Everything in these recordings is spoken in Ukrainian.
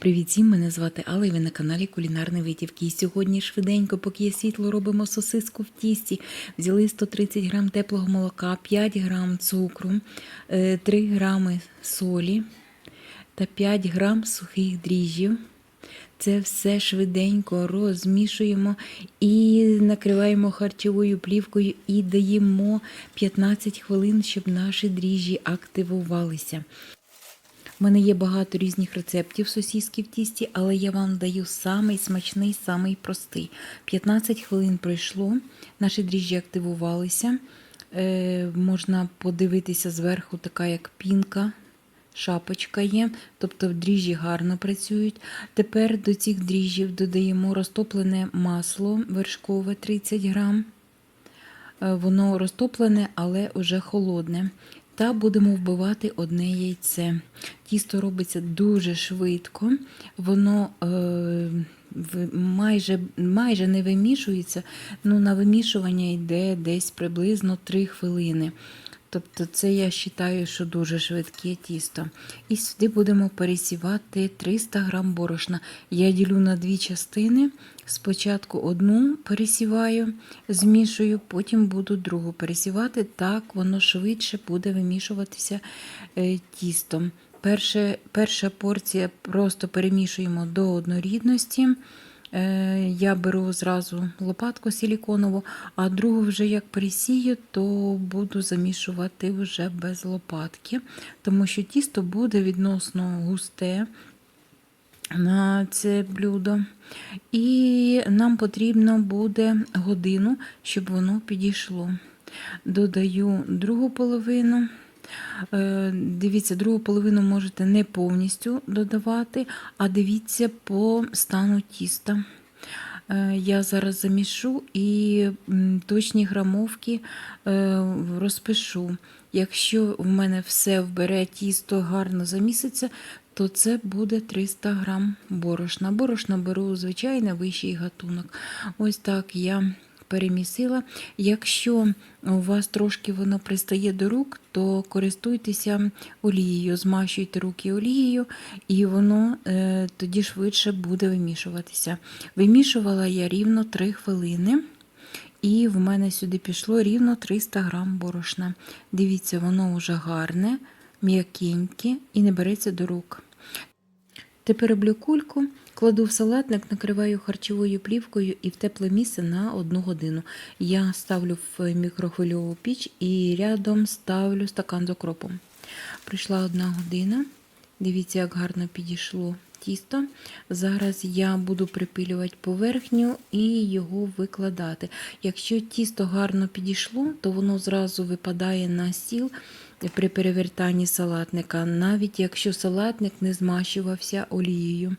Привіт всім, мене звати Алла і ви на каналі Кулінарні Витівки. І сьогодні швиденько, поки є світло, робимо сосиску в тісті. Взяли 130 грам теплого молока, 5 грам цукру, е, 3 грами солі та 5 грам сухих дріжджів. Це все швиденько розмішуємо і накриваємо харчовою плівкою і даємо 15 хвилин, щоб наші дріжджі активувалися. У мене є багато різних рецептів сосіски в тісті, але я вам даю самий смачний, самий простий. 15 хвилин пройшло, наші дріжджі активувалися. Е, можна подивитися зверху, така як пінка, шапочка є, тобто дріжджі гарно працюють. Тепер до цих дріжджів додаємо розтоплене масло вершкове 30 грам. Е, Воно розтоплене, але вже холодне. Та будемо вбивати одне яйце. Тісто робиться дуже швидко, воно е, майже, майже не вимішується. Ну, на вимішування йде десь приблизно 3 хвилини. Тобто це я вважаю, що дуже швидке тісто. І сюди будемо пересівати 300 грам борошна. Я ділю на дві частини. Спочатку одну пересіваю, змішую, потім буду другу пересівати. Так воно швидше буде вимішуватися е, тістом. Перше, перша порція просто перемішуємо до однорідності. Е, Я беру зразу лопатку силіконову, а другу вже як пересію, то буду замішувати вже без лопатки, тому що тісто буде відносно густе на це блюдо. І нам потрібно буде годину, щоб воно підійшло. Додаю другу половину. Е, Дивіться, другу половину можете не повністю додавати, а дивіться по стану тіста. Е, Я зараз замішу і точні грамовки е, розпишу. Якщо в мене все вбере тісто гарно заміситься, то це буде 300 грам борошна. Борошна беру звичайно вищий гатунок. Ось так я перемісила. Якщо у вас трошки воно пристає до рук, то користуйтеся олією, змащуйте руки олією, і воно е, тоді швидше буде вимішуватися. Вимішувала я рівно 3 хвилини. І в мене сюди пішло рівно 300 грам борошна. Дивіться, воно вже гарне, м'якеньке і не береться до рук. Тепер роблю кульку, кладу в салатник, накриваю харчовою плівкою і в тепле місце на одну годину. Я ставлю в мікрохвильову піч і рядом ставлю стакан з окропом. Прийшла одна година. Дивіться, як гарно підійшло тісто. Зараз я буду припилювати поверхню і його викладати. Якщо тісто гарно підійшло, то воно зразу випадає на стіл при перевертанні салатника, навіть якщо салатник не змащувався олією.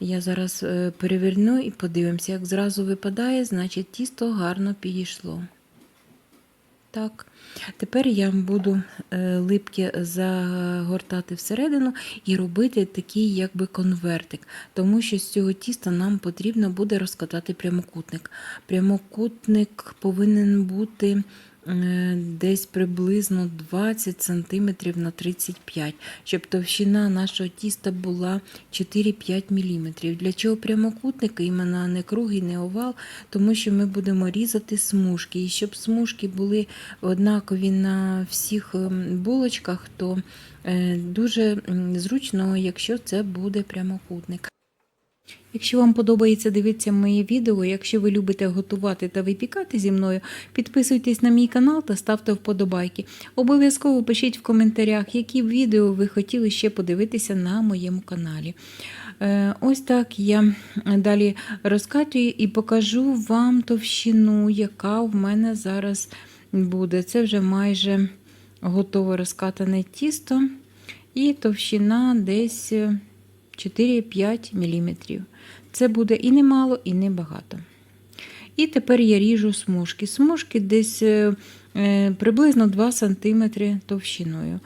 Я зараз е, переверну і подивимося, як зразу випадає, значить тісто гарно підійшло. Так, тепер я буду е, липки загортати всередину і робити такий якби конвертик, тому що з цього тіста нам потрібно буде розкатати прямокутник. Прямокутник повинен бути десь приблизно 20 см на 35 щоб товщина нашого тіста була 4-5 мм. Для чого прямокутник, іменно не круглий, не овал, тому що ми будемо різати смужки. І щоб смужки були однакові на всіх ем, булочках, то е, дуже зручно, якщо це буде прямокутник. Якщо вам подобається дивитися моє відео, якщо ви любите готувати та випікати зі мною, підписуйтесь на мій канал та ставте вподобайки. Обов'язково пишіть в коментарях, які відео ви хотіли ще подивитися на моєму каналі. Е, Ось так я далі розкатую і покажу вам товщину, яка в мене зараз буде. Це вже майже готове розкатане тісто, і товщина десь 4-5 мм. Це буде і немало, і небагато. І тепер я ріжу смужки. Смужки десь е, е, приблизно 2 см товщиною.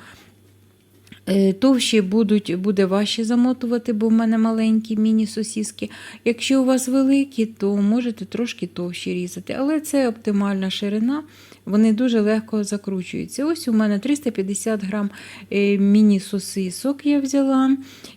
Е, Товщі будуть, буде важче замотувати, бо в мене маленькі міні-сосіски. Якщо у вас великі, то можете трошки товщі різати. Але це оптимальна ширина, вони дуже легко закручуються. Ось у мене 350 грам е, міні-сосисок я взяла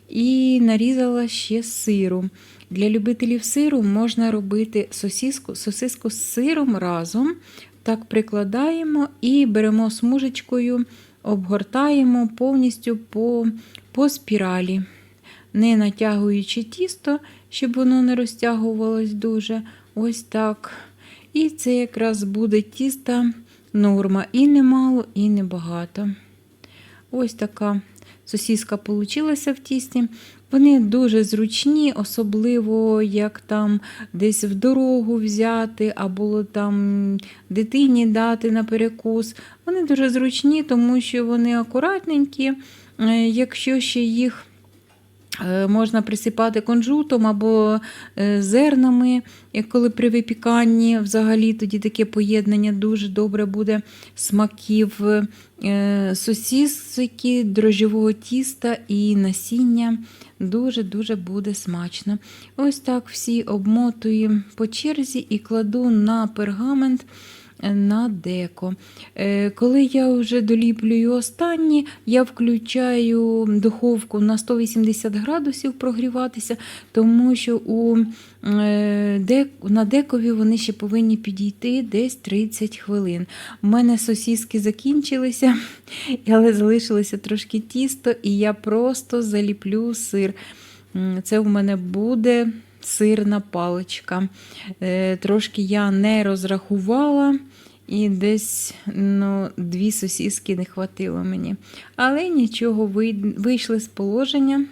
і нарізала ще сиру. Для любителів сиру можна робити сосиску, сосиску з сиром разом. Так прикладаємо і беремо смужечкою, обгортаємо повністю по, по спіралі, не натягуючи тісто, щоб воно не розтягувалось дуже. Ось так. І це якраз буде тіста норма. І немало, і небагато. Ось така сосіска получилася в тісті. Вони дуже зручні, особливо як там десь в дорогу взяти, або там дитині дати на перекус. Вони дуже зручні, тому що вони акуратненькі. Е, Якщо ще їх можна присипати кунжутом або е, зернами, коли при випіканні, взагалі тоді таке поєднання дуже добре буде смаків е, сосісики, дрожжевого тіста і насіння. Дуже-дуже буде смачно. Ось так всі обмотую по черзі і кладу на пергамент е, на деко. Е, Коли я вже доліплюю останні, я включаю духовку на 180 градусів прогріватися, тому що у е, на декові вони ще повинні підійти десь 30 хвилин. У мене сосіски закінчилися, але залишилося трошки тісто, і я просто заліплю сир. Це в мене буде сирна паличка. Е, Трошки я не розрахувала. І десь ну, дві сосіски не хватило мені. Але нічого, вийшли з положення.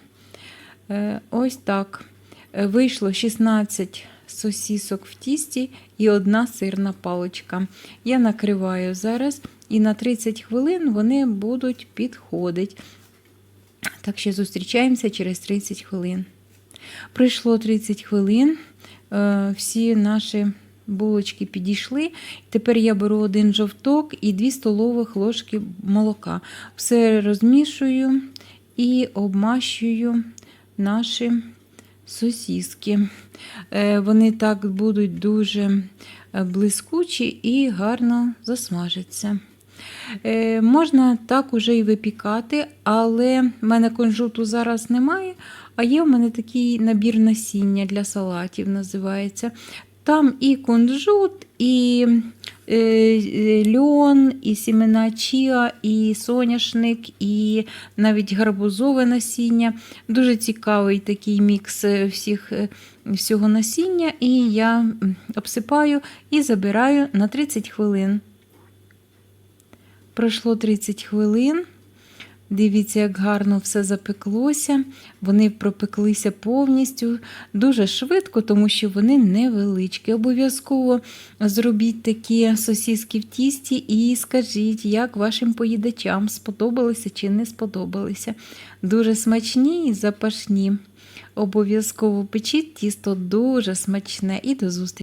Е, Ось так. Е, Вийшло 16 сосісок в тісті і одна сирна паличка. Я накриваю зараз, і на 30 хвилин вони будуть підходити. Так що зустрічаємося через 30 хвилин. Пройшло 30 хвилин, е, всі наші булочки підійшли. Тепер я беру один жовток і 2 столових ложки молока. Все розмішую і обмащую наші сосіски. Е, Вони так будуть дуже е, блискучі і гарно засмажаться. Можна так уже і випікати, але в мене кунжуту зараз немає, а є в мене такий набір насіння для салатів, називається. Там і кунжут, і е, е, льон, і сімена чіа, і соняшник, і навіть гарбузове насіння. Дуже цікавий такий мікс е, всіх, е, всього насіння. І я обсипаю і забираю на 30 хвилин. Пройшло 30 хвилин. Дивіться, як гарно все запеклося. Вони пропеклися повністю дуже швидко, тому що вони невеличкі. Обов'язково зробіть такі сосіски в тісті і скажіть, як вашим поїдачам сподобалися чи не сподобалися. Дуже смачні і запашні. Обов'язково печіть тісто дуже смачне і до зустрічі!